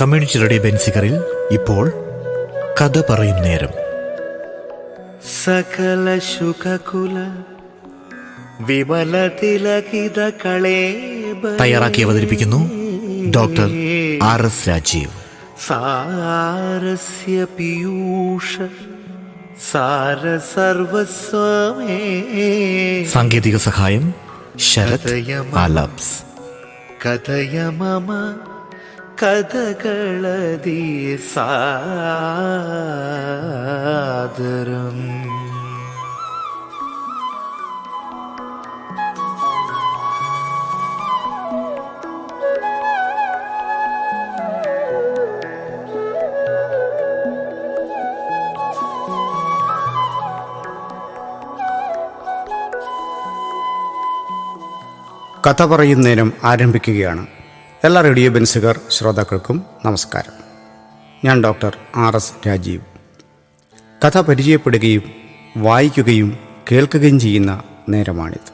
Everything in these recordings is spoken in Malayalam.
കമ്മ്യൂണിറ്റി റേഡിയോ ബെൻസിക്കറിൽ ഇപ്പോൾ കഥ പറയും നേരം. സകല ശുഖകുല വിമല തിലകിത കളേ തയ്യാറാക്കി അവതരിപ്പിക്കുന്നു ഡോക്ടർ ആർ എസ് രാജീവ്. സാരസ്യ പീയൂഷ സാര സർവസ്വമേ സാങ്കേതിക സഹായം ശരത് ആലാപ്സ് കഥയ മമ. കഥകളതി സാദരം കഥ പറയുന്നതിനും ആരംഭിക്കുകയാണ്. എല്ലാ റേഡിയോ ബെൻസുകാർ ശ്രോതാക്കൾക്കും നമസ്കാരം. ഞാൻ ഡോക്ടർ ആർ എസ് രാജീവ്. കഥ പരിചയപ്പെടുകയും വായിക്കുകയും കേൾക്കുകയും ചെയ്യുന്ന നേരമാണിത്.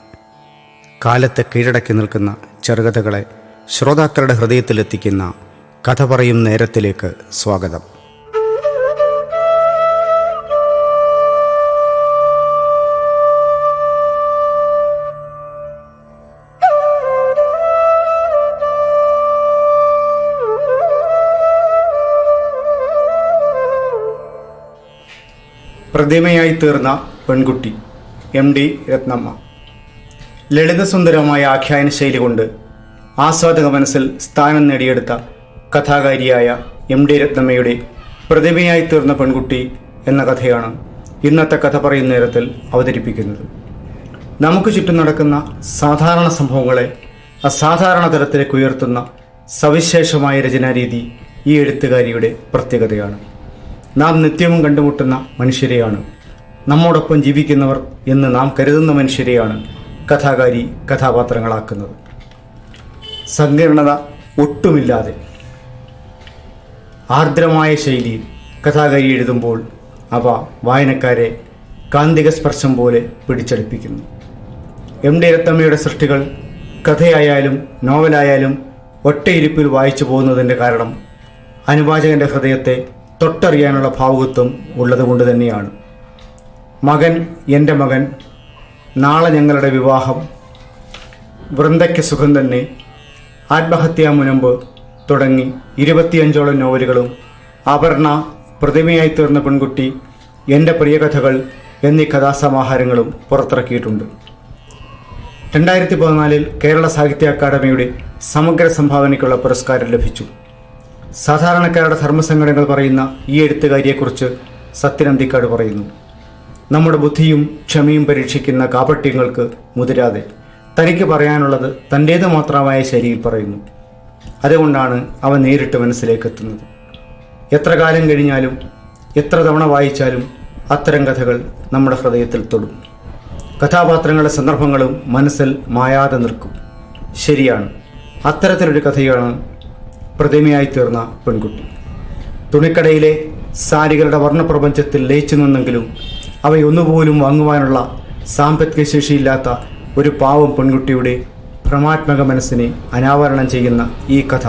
കാലത്തെ കീഴടക്കി നിൽക്കുന്ന ചെറുകഥകളെ ശ്രോതാക്കളുടെ ഹൃദയത്തിലെത്തിക്കുന്ന കഥ പറയും നേരത്തിലേക്ക് സ്വാഗതം. പ്രതിമയായി തീർന്ന പെൺകുട്ടി എം ഡി രത്നമ്മ. ലളിതസുന്ദരമായ ആഖ്യാന ശൈലി കൊണ്ട് ആസ്വാദക മനസ്സിൽ സ്ഥാനം നേടിയെടുത്ത കഥാകാരിയായ എം ഡി രത്നമ്മയുടെ പ്രതിമയായി തീർന്ന പെൺകുട്ടി എന്ന കഥയാണ് ഇന്നത്തെ കഥ പറയുന്ന നേരത്തിൽ അവതരിപ്പിക്കുന്നത്. നമുക്ക് ചുറ്റും നടക്കുന്ന സാധാരണ സംഭവങ്ങളെ അസാധാരണ തലത്തിലേക്ക് ഉയർത്തുന്ന സവിശേഷമായ രചനാരീതി ഈ എഴുത്തുകാരിയുടെ പ്രത്യേകതയാണ്. നാം നിത്യവും കണ്ടുമുട്ടുന്ന മനുഷ്യരെയാണ്. നമ്മോടൊപ്പം ജീവിക്കുന്നവർ എന്ന് നാം കരുതുന്ന മനുഷ്യരെയാണ് കഥാകാരി കഥാപാത്രങ്ങളാക്കുന്നത്. സങ്കീർണത ഒട്ടുമില്ലാതെ. ആർദ്രമായ ശൈലിയിൽ കഥാകാരി എഴുതുമ്പോൾ അവ വായനക്കാരെ കാന്തിക സ്പർശം പോലെ പിടിച്ചടിപ്പിക്കുന്നു. എം ഡി രത്തമ്മയുടെ സൃഷ്ടികൾ കഥയായാലും നോവലായാലും ഒറ്റയിരിപ്പിൽ വായിച്ചു പോകുന്നതിന്റെ കാരണം അനുവാചകന്റെ ഹൃദയത്തെ തൊട്ടറിയാനുള്ള ഭാവുകത്വം ഉള്ളതുകൊണ്ട് തന്നെയാണ്. മകൻ എന്റെ മകൻ നാളെ ഞങ്ങളുടെ വിവാഹം. വൃന്ദയ്ക്ക് സുഖം തന്നെ. ആത്മഹത്യാ മുനമ്പ് തുടങ്ങി ഇരുപത്തിയഞ്ചോളം നോവലുകളും അപർണ പ്രതിമയായി തീർന്ന പെൺകുട്ടി എന്റെ പ്രിയകഥകൾ എന്നീ കഥാസമാഹാരങ്ങളും പുറത്തിറക്കിയിട്ടുണ്ട്. രണ്ടായിരത്തി പതിനാലിൽ കേരള സാഹിത്യ അക്കാദമിയുടെ സമഗ്ര സംഭാവനയ്ക്കുള്ള പുരസ്കാരം ലഭിച്ചു. സാധാരണക്കാരുടെ ധർമ്മസംഘടനകൾ പറയുന്ന ഈ എഴുത്തുകാരിയെക്കുറിച്ച് സത്യനന്ദിക്കാട് പറയുന്നു. നമ്മുടെ ബുദ്ധിയും ക്ഷമയും പരീക്ഷിക്കുന്ന കാപട്യങ്ങൾക്ക് മുതിരാതെ തനിക്ക് പറയാനുള്ളത് തന്റേത് മാത്രമായ ശൈലിയിൽ പറയുന്നു. അതുകൊണ്ടാണ് അവ നേരിട്ട് മനസ്സിലേക്ക് എത്തുന്നത് എത്ര കാലം കഴിഞ്ഞാലും എത്ര തവണ വായിച്ചാലും അത്തരം കഥകൾ നമ്മുടെ ഹൃദയത്തിൽ തൊടും. കഥാപാത്രങ്ങളുടെ സന്ദർഭങ്ങളും മനസ്സിൽ മായാതെ നിൽക്കും. ശരിയാണ്. അത്തരത്തിലൊരു കഥയാണ് പ്രതിമയായി തീർന്ന പെൺകുട്ടി. തുണിക്കടയിലെ സാരികളുടെ വർണപ്രപഞ്ചത്തിൽ ലയിച്ചു നിന്നെങ്കിലും അവയൊന്നുപോലും വാങ്ങുവാനുള്ള സാമ്പത്തിക ശേഷിയില്ലാത്ത ഒരു പാവം പെൺകുട്ടിയുടെ ഭ്രമാത്മക മനസ്സിനെ അനാവരണം ചെയ്യുന്ന ഈ കഥ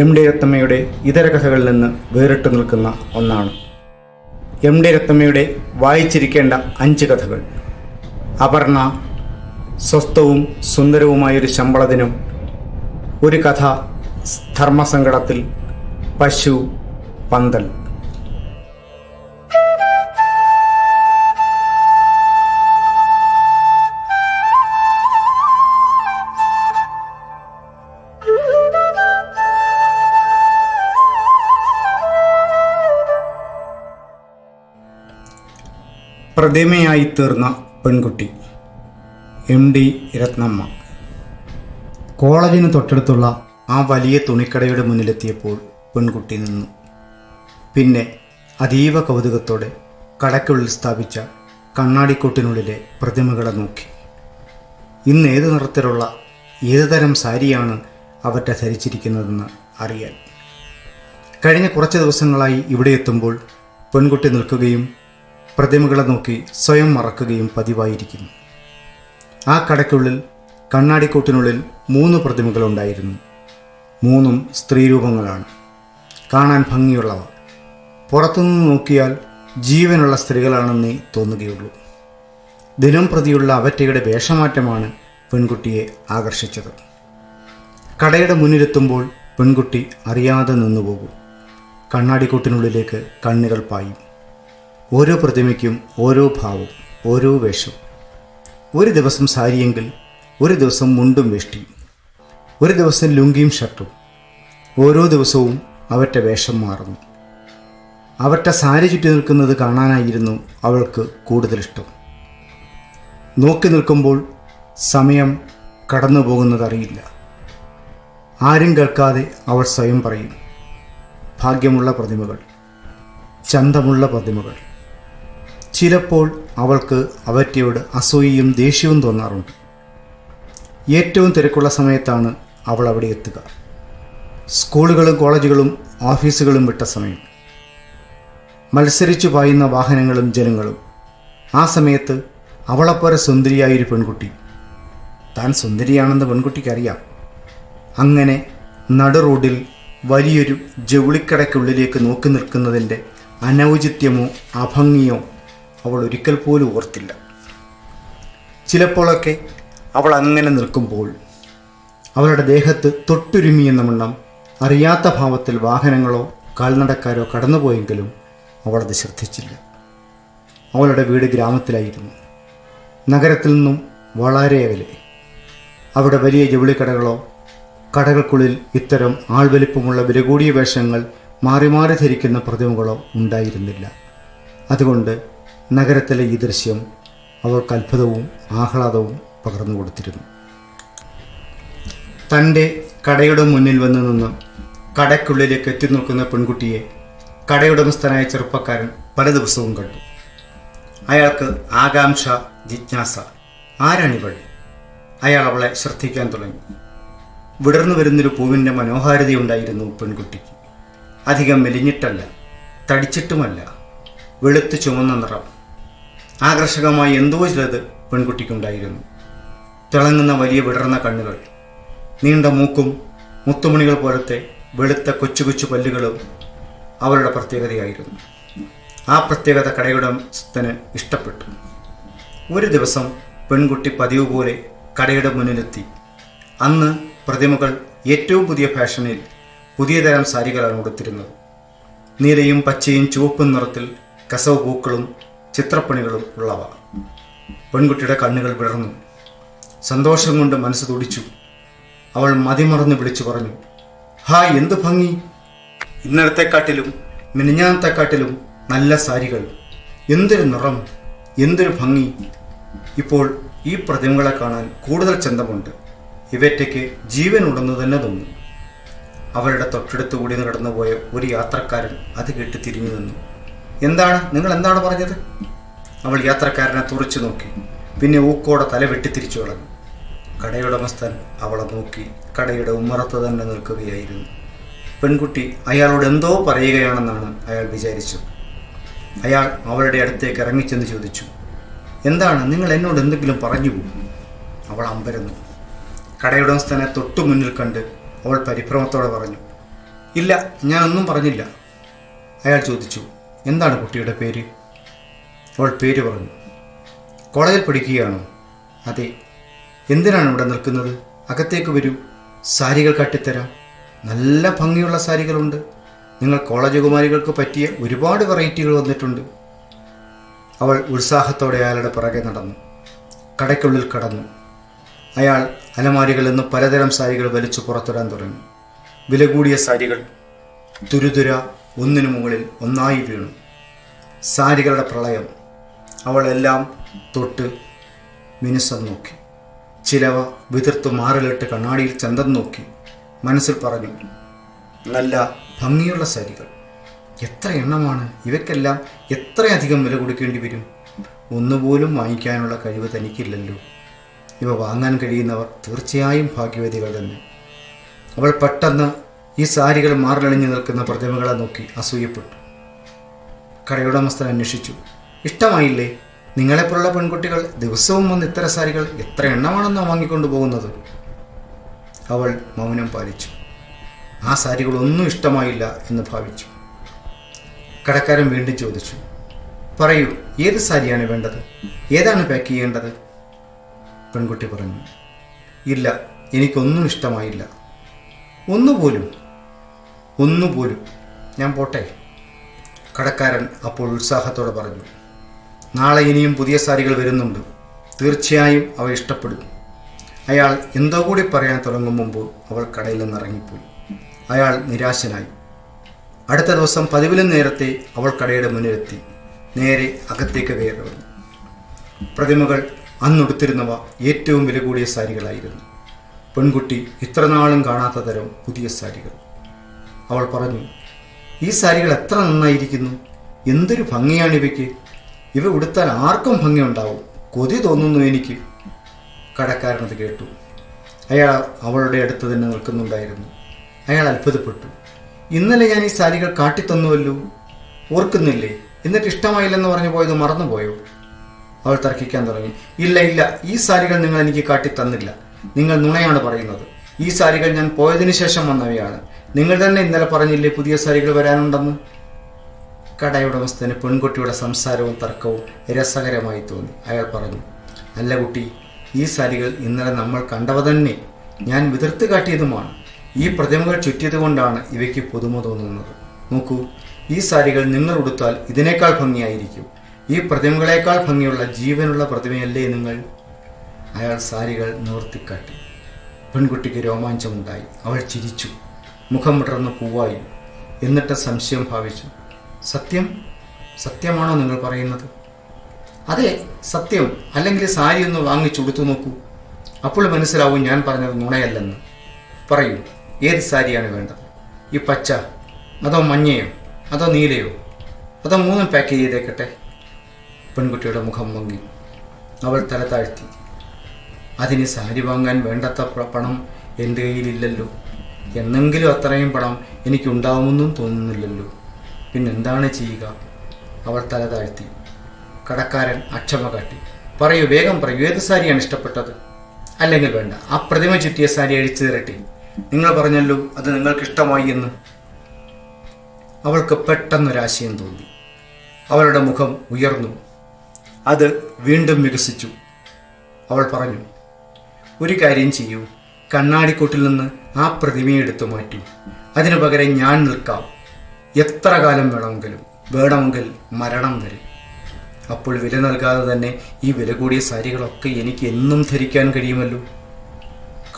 എം ഡി രത്തമ്മയുടെ ഇതര കഥകളിൽ നിന്ന് വേറിട്ട് നിൽക്കുന്ന ഒന്നാണ്. എം ഡി രത്തമ്മയുടെ വായിച്ചിരിക്കേണ്ട അഞ്ച് കഥകൾ. അപർണ സ്വസ്ഥവും സുന്ദരവുമായൊരു ശമ്പളദിനം ഒരു കഥ ധർമ്മസങ്കടത്തിൽ പശു പന്തൽ. പ്രതിമയായി തീർന്ന പെൺകുട്ടി എം ഡി രത്നമ്മ. കോളേജിന് തൊട്ടടുത്തുള്ള ആ വലിയ തുണിക്കടയുടെ മുന്നിലെത്തിയപ്പോൾ പെൺകുട്ടി നിന്നു. പിന്നെ അതീവ കൗതുകത്തോടെ കടയ്ക്കുള്ളിൽ സ്ഥാപിച്ച കണ്ണാടിക്കൂട്ടിനുള്ളിലെ പ്രതിമകളെ നോക്കി. ഇന്ന് ഏത് നിറത്തിലുള്ള ഏത് തരം സാരിയാണ് അവറ്റ ധരിച്ചിരിക്കുന്നതെന്ന് അറിയാൻ. കഴിഞ്ഞ കുറച്ച് ദിവസങ്ങളായി ഇവിടെ എത്തുമ്പോൾ പെൺകുട്ടി നിൽക്കുകയും പ്രതിമകളെ നോക്കി സ്വയം മറക്കുകയും പതിവായിരിക്കുന്നു. ആ കടയ്ക്കുള്ളിൽ കണ്ണാടിക്കൂട്ടിനുള്ളിൽ മൂന്ന് പ്രതിമകളുണ്ടായിരുന്നു. മൂന്നും സ്ത്രീരൂപങ്ങളാണ്. കാണാൻ ഭംഗിയുള്ളവ. പുറത്തുനിന്ന് നോക്കിയാൽ ജീവനുള്ള സ്ത്രീകളാണെന്നേ തോന്നുകയുള്ളൂ. ദിനം പ്രതിയുള്ള അവറ്റയുടെ വേഷമാറ്റമാണ് പെൺകുട്ടിയെ ആകർഷിച്ചത്. കടയുടെ മുന്നിലെത്തുമ്പോൾ പെൺകുട്ടി അറിയാതെ നിന്നുപോകും. കണ്ണാടിക്കൂട്ടിനുള്ളിലേക്ക് കണ്ണുകൾ പായും. ഓരോ പ്രതിമയ്ക്കും ഓരോ ഭാവം ഓരോ വേഷം. ഒരു ദിവസം സാരിയെങ്കിൽ ഒരു ദിവസം മുണ്ടും വേഷ്ടിയും. ഒരു ദിവസം ലുങ്കിയും ഷർട്ടും. ഓരോ ദിവസവും അവറ്റ വേഷം മാറുന്നു. അവറ്റ സാരി ചുറ്റി നിൽക്കുന്നത് കാണാനായിരുന്നു അവൾക്ക് കൂടുതൽ ഇഷ്ടം. നോക്കി നിൽക്കുമ്പോൾ സമയം കടന്നു പോകുന്നതറിയില്ല ആരും കേൾക്കാതെ അവൾ സ്വയം പറയും ഭാഗ്യമുള്ള പ്രതിമകൾ ചന്തമുള്ള പ്രതിമകൾ. ചിലപ്പോൾ അവൾക്ക് അവറ്റയോട് അസൂയയും ദേഷ്യവും തോന്നാറുണ്ട്. ഏറ്റവും തിരക്കുള്ള സമയത്താണ് അവൾ അവിടെ എത്തുക. സ്കൂളുകളും കോളേജുകളും ഓഫീസുകളും വിട്ട സമയം. മത്സരിച്ചു പായുന്ന വാഹനങ്ങളും ജനങ്ങളും. ആ സമയത്ത് അവളെപ്പോലെ സുന്ദരിയായൊരു പെൺകുട്ടി. താൻ സുന്ദരിയാണെന്ന് പെൺകുട്ടിക്കറിയാം. അങ്ങനെ നടു റോഡിൽ വലിയൊരു ജൗളിക്കടയ്ക്കുള്ളിലേക്ക് നോക്കി നിൽക്കുന്നതിന്റെ അനൗചിത്യമോ അഭംഗിയോ അവൾ ഒരിക്കൽ പോലും ഓർത്തില്ല. ചിലപ്പോഴൊക്കെ അവൾ അങ്ങനെ നിൽക്കുമ്പോൾ അവളുടെ ദേഹത്ത് തൊട്ടുരുമിയെന്ന വണ്ണം അറിയാത്ത ഭാവത്തിൽ വാഹനങ്ങളോ കാൽനടക്കാരോ കടന്നുപോയെങ്കിലും അവളത് ശ്രദ്ധിച്ചില്ല. അവളുടെ വീട് ഗ്രാമത്തിലായിരുന്നു. നഗരത്തിൽ നിന്നും വളരെ അകലെ. അവിടെ വലിയ ജൗളിക്കടകളോ കടകൾക്കുള്ളിൽ ഇത്തരം ആൾവലിപ്പമുള്ള വില കൂടിയ വേഷങ്ങൾ മാറി മാറി ധരിക്കുന്ന പ്രതിമകളോ ഉണ്ടായിരുന്നില്ല. അതുകൊണ്ട് നഗരത്തിലെ ഈ ദൃശ്യം അവൾക്ക് അത്ഭുതവും ആഹ്ലാദവും പകർന്നു കൊടുത്തിരുന്നു തന്റെ കടയുടെ മുന്നിൽ വന്നു നിന്ന് കടയ്ക്കുള്ളിലേക്ക് എത്തി നിൽക്കുന്ന പെൺകുട്ടിയെ കടയുടമസ്ഥനായ ചെറുപ്പക്കാരൻ പല ദിവസവും കണ്ടു. അയാൾക്ക് ആകാംക്ഷ ജിജ്ഞാസ ആരാണിവൾ? അയാൾ അവളെ ശ്രദ്ധിക്കാൻ തുടങ്ങി. വിടർന്നു വരുന്നൊരു പൂവിന്റെ മനോഹാരിതയുണ്ടായിരുന്നു പെൺകുട്ടിക്ക്. അധികം മെലിഞ്ഞിട്ടല്ല തടിച്ചിട്ടുമല്ല വെളുത്ത് ചുമന്ന നിറം. ആകർഷകമായി എന്തോ ചിലത് പെൺകുട്ടിക്കുണ്ടായിരുന്നു. തിളങ്ങുന്ന വലിയ വിടർന്ന കണ്ണുകൾ നീണ്ട മൂക്കും മുത്തുമണികൾ പോലത്തെ വെളുത്ത കൊച്ചു കൊച്ചു പല്ലുകളും അവരുടെ പ്രത്യേകതയായിരുന്നു. ആ പ്രത്യേകത കടയുടമസ്ഥന് ഇഷ്ടപ്പെട്ടു. ഒരു ദിവസം പെൺകുട്ടി പതിവ് പോലെ കടയുടെ മുന്നിലെത്തി. അന്ന് പ്രതിമകൾ ഏറ്റവും പുതിയ ഫാഷനിൽ പുതിയ തരം സാരികളാണ് ഉടുത്തിരുന്നത്. നീലയും പച്ചയും ചുവപ്പും നിറത്തിൽ കസവ് പൂക്കളും ചിത്രപ്പണികളും ഉള്ളവ. പെൺകുട്ടിയുടെ കണ്ണുകൾ വിടർന്നു. സന്തോഷം കൊണ്ട് മനസ്സ് തുടിച്ചു. അവൾ മതിമറന്ന് വിളിച്ചു പറഞ്ഞു. ഹായ് എന്ത് ഭംഗി. ഇന്നലത്തെക്കാട്ടിലും മിനിഞ്ഞാനത്തെക്കാട്ടിലും നല്ല സാരികൾ. എന്തൊരു നിറം എന്തൊരു ഭംഗി. ഇപ്പോൾ ഈ പ്രതിമകളെ കാണാൻ കൂടുതൽ ചന്തമുണ്ട്. ഇവറ്റയ്ക്ക് ജീവനുണ്ടെന്ന് തന്നെ തോന്നുന്നു അവരുടെ തൊട്ടടുത്ത് കൂടി കടന്നുപോയ ഒരു യാത്രക്കാരൻ അത് കേട്ട് തിരിഞ്ഞു നിന്നു. എന്താണ്? നിങ്ങൾ എന്താണ് പറഞ്ഞത്? അവൾ യാത്രക്കാരനെ തുറച്ചു നോക്കി. പിന്നെ ഊക്കോടെ തല വെട്ടിത്തിരിച്ചു കളഞ്ഞു കടയുടമസ്ഥൻ അവളെ നോക്കി കടയുടെ ഉമ്മറത്ത് തന്നെ നിൽക്കുകയായിരുന്നു. പെൺകുട്ടി അയാളോട് എന്തോ പറയുകയാണെന്നാണ് അയാൾ വിചാരിച്ചത്. അയാൾ അവളുടെ അടുത്തേക്ക് ഇറങ്ങിച്ചെന്ന് ചോദിച്ചു എന്താണ്? നിങ്ങൾ എന്നോട് എന്തെങ്കിലും പറഞ്ഞു? പോകും അവൾ അമ്പരന്നു. കടയുടമസ്ഥനെ തൊട്ടു മുന്നിൽ കണ്ട് അവൾ പരിഭ്രമത്തോടെ പറഞ്ഞു ഇല്ല ഞാനൊന്നും പറഞ്ഞില്ല. അയാൾ ചോദിച്ചു എന്താണ് കുട്ടിയുടെ പേര്? അവൾ പേര് പറഞ്ഞു കോളേജിൽ പഠിക്കുകയാണോ? അതെ എന്തിനാണ് ഇവിടെ നിൽക്കുന്നത്? അകത്തേക്ക് വരൂ. സാരികൾ കട്ടിത്തരാം. നല്ല ഭംഗിയുള്ള സാരികളുണ്ട്. നിങ്ങൾ കോളേജ് കുമാരികൾക്ക് പറ്റിയ ഒരുപാട് വെറൈറ്റികൾ വന്നിട്ടുണ്ട്. അവൾ ഉത്സാഹത്തോടെ അയാളുടെ പിറകെ നടന്നു. കടയ്ക്കുള്ളിൽ കടന്നു. അയാൾ അലമാരികളിൽ നിന്ന് പലതരം സാരികൾ വലിച്ചു പുറത്തിടാൻ തുടങ്ങി. വില കൂടിയ സാരികൾ. തുരുതുര ഒന്നിനു മുകളിൽ ഒന്നായി വീണു. സാരികളുടെ പ്രളയം. അവളെല്ലാം തൊട്ട് മിനുസം നോക്കി. ചിലവ വിതിർത്ത് മാറിലിട്ട് കണ്ണാടിയിൽ ചന്തം നോക്കി മനസ്സിൽ പറഞ്ഞു നല്ല ഭംഗിയുള്ള സാരികൾ. എത്ര എണ്ണമാണ്? ഇവയ്ക്കെല്ലാം എത്രയധികം വില കൊടുക്കേണ്ടി വരും? ഒന്നുപോലും വാങ്ങിക്കാനുള്ള കഴിവ് തനിക്കില്ലല്ലോ. ഇവ വാങ്ങാൻ കഴിയുന്നവർ തീർച്ചയായും ഭാഗ്യവതികൾ തന്നെ. അവൾ പെട്ടെന്ന് ഈ സാരികൾ മാറിലണിഞ്ഞു നിൽക്കുന്ന പ്രതിമകളെ നോക്കി അസൂയപ്പെട്ടു. കടയുടമസ്ഥൻ അന്വേഷിച്ചു ഇഷ്ടമായില്ലേ? നിങ്ങളെപ്പോലുള്ള പെൺകുട്ടികൾ ദിവസവും വന്ന് ഇത്തരം സാരികൾ എത്ര എണ്ണമാണെന്നോ വാങ്ങിക്കൊണ്ടു പോകുന്നത്? അവൾ മൗനം പാലിച്ചു. ആ സാരികളൊന്നും ഇഷ്ടമായില്ല എന്ന് ഭാവിച്ചു. കടക്കാരൻ വീണ്ടും ചോദിച്ചു പറയൂ ഏത് സാരിയാണ് വേണ്ടത്? ഏതാണ് പാക്ക് ചെയ്യേണ്ടത്? പെൺകുട്ടി പറഞ്ഞു ഇല്ല എനിക്കൊന്നും ഇഷ്ടമായില്ല. ഒന്നുപോലും ഒന്നുപോലും. ഞാൻ പോട്ടെ. കടക്കാരൻ അപ്പോൾ ഉത്സാഹത്തോടെ പറഞ്ഞു നാളെ ഇനിയും പുതിയ സാരികൾ വരുന്നുണ്ട്. തീർച്ചയായും അവ ഇഷ്ടപ്പെടും. അയാൾ എന്തോ കൂടി പറയാൻ തുടങ്ങും മുമ്പ് അവൾ കടയിൽ നിന്ന് ഇറങ്ങിപ്പോയി. അയാൾ നിരാശനായി. അടുത്ത ദിവസം പതിവിലും നേരത്തെ അവൾ കടയുടെ മുന്നിലെത്തി. നേരെ അകത്തേക്ക് കയറി പ്രതിമകൾ അന്നുടുത്തിരുന്നവ ഏറ്റവും വില കൂടിയ സാരികളായിരുന്നു. പെൺകുട്ടി ഇത്രനാളും കാണാത്ത തരം പുതിയ സാരികൾ. അവൾ പറഞ്ഞു ഈ സാരികൾ എത്ര നന്നായിരിക്കുന്നു. എന്തൊരു ഭംഗിയാണ് ഇവയ്ക്ക്. ഇവ ഉടുത്താൽ ആർക്കും ഭംഗിയുണ്ടാവും. കൊതി തോന്നുന്നു എനിക്ക്. കടക്കാരനത് കേട്ടു. അയാൾ അവളുടെ അടുത്ത് തന്നെ നിൽക്കുന്നുണ്ടായിരുന്നു. അയാൾ അത്ഭുതപ്പെട്ടു. ഇന്നലെ ഞാൻ ഈ സാരികൾ കാട്ടിത്തന്നുവല്ലോ? ഓർക്കുന്നില്ലേ? എന്നിട്ട് ഇഷ്ടമായില്ലെന്ന് പറഞ്ഞു പോയത് മറന്നുപോയോ? അവൾ തർക്കിക്കാൻ തുടങ്ങി. ഇല്ല ഇല്ല ഈ സാരികൾ നിങ്ങൾ എനിക്ക് കാട്ടി തന്നില്ല നിങ്ങൾ നുണയാണ് പറയുന്നത്. ഈ സാരികൾ ഞാൻ പോയതിനു ശേഷം വന്നവയാണ്. നിങ്ങൾ തന്നെ ഇന്നലെ പറഞ്ഞില്ലേ പുതിയ സാരികൾ വരാനുണ്ടെന്ന്? കടയുടമസ്ഥന് പെൺകുട്ടിയുടെ സംസാരവും തർക്കവും രസകരമായി തോന്നി. അയാൾ പറഞ്ഞു അല്ല കുട്ടി ഈ സാരികൾ ഇന്നലെ നമ്മൾ കണ്ടവ തന്നെ. ഞാൻ വിതിർത്ത് കാട്ടിയതുമാണ്. ഈ പ്രതിമകൾ ചുറ്റിയത് കൊണ്ടാണ് ഇവയ്ക്ക് പുതുമ തോന്നുന്നത്. നോക്കൂ ഈ സാരികൾ നിങ്ങൾ ഉടുത്താൽ ഇതിനേക്കാൾ ഭംഗിയായിരിക്കും. ഈ പ്രതിമകളേക്കാൾ ഭംഗിയുള്ള ജീവനുള്ള പ്രതിമയല്ലേ നിങ്ങൾ? അയാൾ സാരികൾ നിവർത്തിക്കാട്ടി. പെൺകുട്ടിക്ക് രോമാഞ്ചമുണ്ടായി. അവൾ ചിരിച്ചു. മുഖം വിടർന്ന് പൂവായി. എന്നിട്ട് സംശയം ഭാവിച്ചു. സത്യം സത്യമാണോ നിങ്ങൾ പറയുന്നത്? അതെ സത്യം. അല്ലെങ്കിൽ സാരി ഒന്ന് വാങ്ങിച്ചുടുത്തു നോക്കൂ. അപ്പോൾ മനസ്സിലാവും ഞാൻ പറഞ്ഞത് നുണയല്ലെന്ന്. പറയൂ ഏത് സാരിയാണ് വേണ്ടത്? ഈ പച്ച അതോ മഞ്ഞയോ അതോ നീലയോ അതോ മൂന്നും പാക്ക് ചെയ്തേക്കട്ടെ? പെൺകുട്ടിയുടെ മുഖം മങ്ങി. അവൾ തല താഴ്ത്തി. അതിന് സാരി വാങ്ങാൻ വേണ്ടത്ര പണം എന്റെ കയ്യിലില്ലല്ലോ. എന്നെങ്കിലും അത്രയും പണം എനിക്കുണ്ടാവുമെന്നും തോന്നുന്നില്ലല്ലോ. പിന്നെന്താണ് ചെയ്യുക? അവർ തല താഴ്ത്തി. കടക്കാരൻ അക്ഷമ കാട്ടി. പറയൂ വേഗം പറയൂ ഏത് സാരിയാണ് ഇഷ്ടപ്പെട്ടത്? അല്ലെങ്കിൽ വേണ്ട ആ പ്രതിമ ചുറ്റിയ സാരി അഴിച്ചു തരട്ടെ. നിങ്ങൾ പറഞ്ഞല്ലോ അത് നിങ്ങൾക്ക് ഇഷ്ടമായി എന്ന്. അവൾക്ക് പെട്ടെന്നൊരാശയം തോന്നി. അവളുടെ മുഖം ഉയർന്നു. അത് വീണ്ടും വികസിച്ചു. അവൾ പറഞ്ഞു ഒരു കാര്യം ചെയ്യൂ. കണ്ണാടിക്കൂട്ടിൽ നിന്ന് ആ പ്രതിമയെ എടുത്തു മാറ്റൂ. അതിനു പകരം ഞാൻ നിൽക്കാം. എത്ര കാലം വേണമെങ്കിലും വേണമെങ്കിൽ മരണം വരെ. അപ്പോൾ വില നൽകാതെ തന്നെ ഈ വില കൂടിയ സാരികളൊക്കെ എനിക്ക് എന്നും ധരിക്കാൻ കഴിയുമല്ലോ?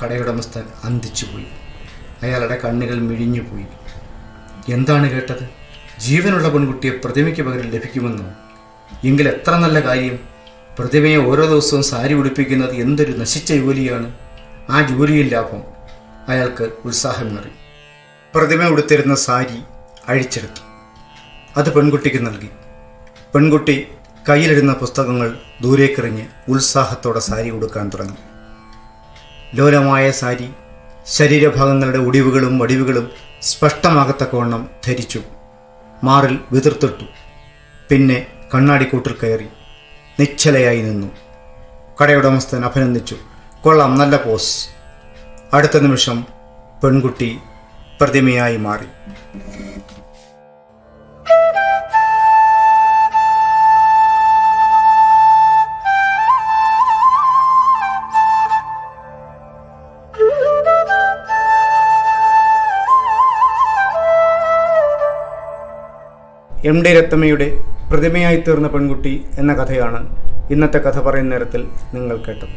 കടയുടമസ്ഥൻ അന്തിച്ചുപോയി അയാളുടെ കണ്ണുകൾ മിഴിഞ്ഞുപോയി എന്താണ് കേട്ടത്? ജീവനുള്ള പെൺകുട്ടിയെ പ്രതിമയ്ക്ക് പകരം ലഭിക്കുമെന്നോ? എങ്കിൽ എത്ര നല്ല കാര്യം. പ്രതിമയെ ഓരോ ദിവസവും സാരി ഉടുപ്പിക്കുന്നത് എന്തൊരു നശിച്ച ജോലിയാണ്. ആ ജോലിയിൽ ലാഭം. അയാൾക്ക് ഉത്സാഹമേറി. പ്രതിമ ഉടുത്തിരുന്ന സാരി അഴിച്ചെടുത്തു. അത് പെൺകുട്ടിക്ക് നൽകി. പെൺകുട്ടി കയ്യിലിടുന്ന പുസ്തകങ്ങൾ ദൂരേക്കെറിഞ്ഞ് ഉത്സാഹത്തോടെ സാരി ഉടുക്കാൻ തുടങ്ങി. ലോലമായ സാരി ശരീരഭാഗങ്ങളുടെ ഒടിവുകളും വടിവുകളും സ്പഷ്ടമാകത്തക്കവണ്ണം ധരിച്ചു. മാറിൽ വിതിർത്തിട്ടു. പിന്നെ കണ്ണാടിക്കൂട്ടിൽ കയറി നിശ്ചലയായി നിന്നു. കടയുടമസ്ഥൻ അഭിനന്ദിച്ചു. കൊള്ളാം നല്ല പോസ്. അടുത്ത നിമിഷം പെൺകുട്ടി പ്രതിമയായി മാറി. എം ഡി രത്തമ്മയുടെ പ്രതിമയായി തീർന്ന പെൺകുട്ടി എന്ന കഥയാണ് ഇന്നത്തെ കഥ പറയുന്ന നേരത്തിൽ നിങ്ങൾ കേട്ടത്.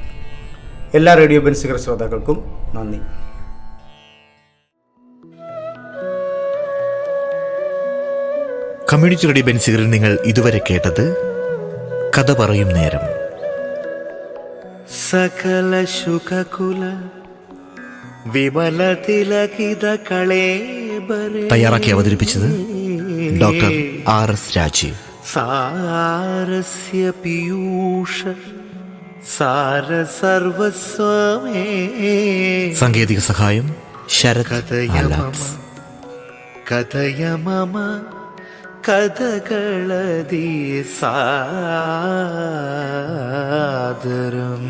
എല്ലാ റേഡിയോ ബെൻസികർ ശ്രോതാക്കൾക്കും നന്ദി. കമ്മ്യൂണിറ്റി റേഡിയോ ബെൻസികറിൽ നിങ്ങൾ ഇതുവരെ കേട്ടത് കഥ പറയും നേരം. സകല ശുഖകുല വിമല തിലകിത കളേ തയ്യാറാക്കി അവതരിപ്പിച്ചത് ഡോക്ടർ ആർ എസ് രാജീവ്. സാരസ്യ പീയൂഷ സാര സർവസ്വമേ സാങ്കേതിക സഹായം ശരത് കഥയ മമ ആലാപ്സ് കഥകളതി സാദരം.